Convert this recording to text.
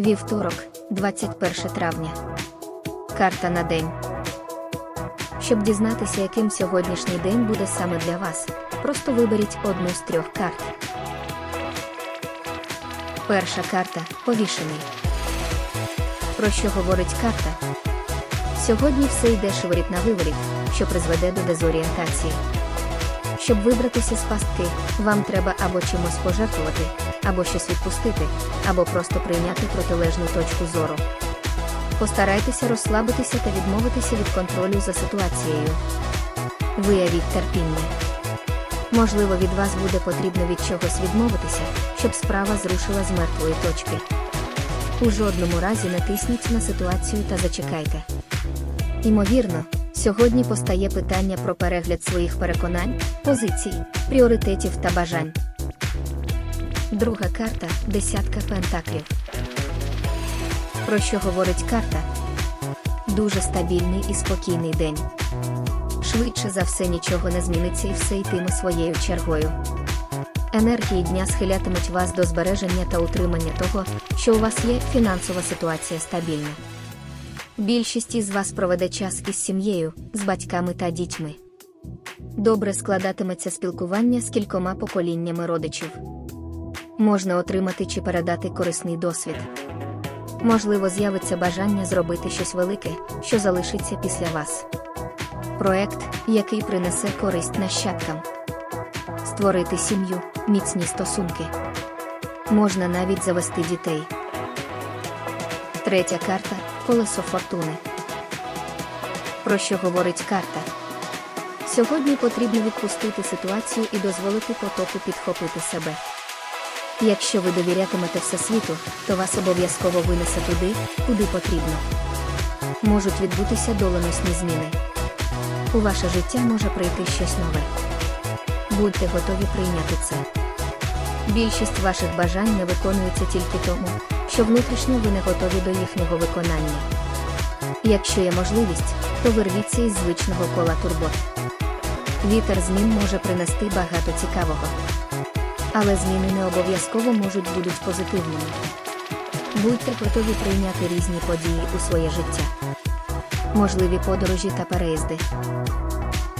Вівторок, 21 травня. Карта на день. Щоб дізнатися, яким сьогоднішній день буде саме для вас, просто виберіть одну з трьох карт. Перша карта повішений. Про що говорить карта? Сьогодні все йде шиворіт на виворіт, що призведе до дезорієнтації. Щоб вибратися з пастки, вам треба або чимось пожертвувати, або щось відпустити, або просто прийняти протилежну точку зору. Постарайтеся розслабитися та відмовитися від контролю за ситуацією. Виявіть терпіння. Можливо, від вас буде потрібно від чогось відмовитися, щоб справа зрушила з мертвої точки. У жодному разі не тисніть на ситуацію та зачекайте. Імовірно, сьогодні постає питання про перегляд своїх переконань, позицій, пріоритетів та бажань. Друга карта десятка пентаклів. Про що говорить карта? Дуже стабільний і спокійний день. Швидше за все нічого не зміниться і все йтиме своєю чергою. Енергії дня схилятимуть вас до збереження та утримання того, що у вас є фінансова ситуація стабільна. Більшість із вас проведе час із сім'єю, з батьками та дітьми. Добре складатиметься спілкування з кількома поколіннями родичів. Можна отримати чи передати корисний досвід. Можливо, з'явиться бажання зробити щось велике, що залишиться після вас. Проект, який принесе користь нащадкам. Створити сім'ю, міцні стосунки. Можна навіть завести дітей. Третя карта колесо фортуни. Про що говорить карта? Сьогодні потрібно відпустити ситуацію і дозволити потоку підхопити себе. Якщо ви довірятимете Всесвіту, то вас обов'язково винесе туди, куди потрібно. Можуть відбутися доленосні зміни. У ваше життя може прийти щось нове. Будьте готові прийняти це. Більшість ваших бажань не виконується тільки тому, що внутрішньо ви не готові до їхнього виконання. Якщо є можливість, то вирвіться із звичного кола турбот. Вітер змін може принести багато цікавого. Але зміни не обов'язково можуть бути позитивними. Будьте готові прийняти різні події у своє життя, можливі подорожі та переїзди.